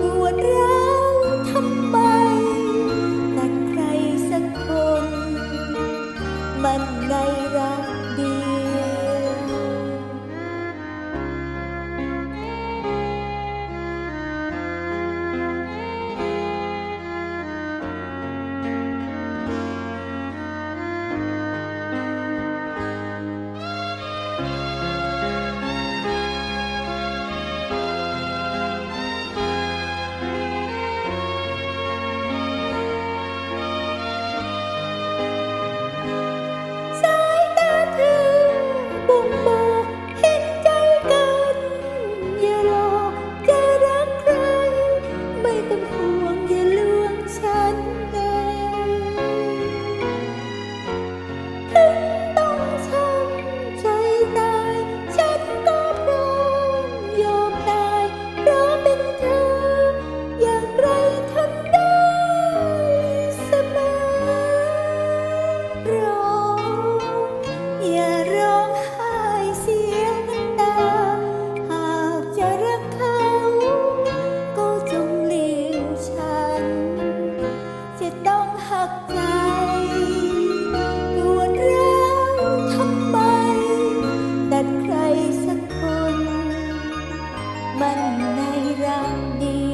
ปวดร้าวทำไมแต่ใครสักคน มันในรักดี mình nay ra đi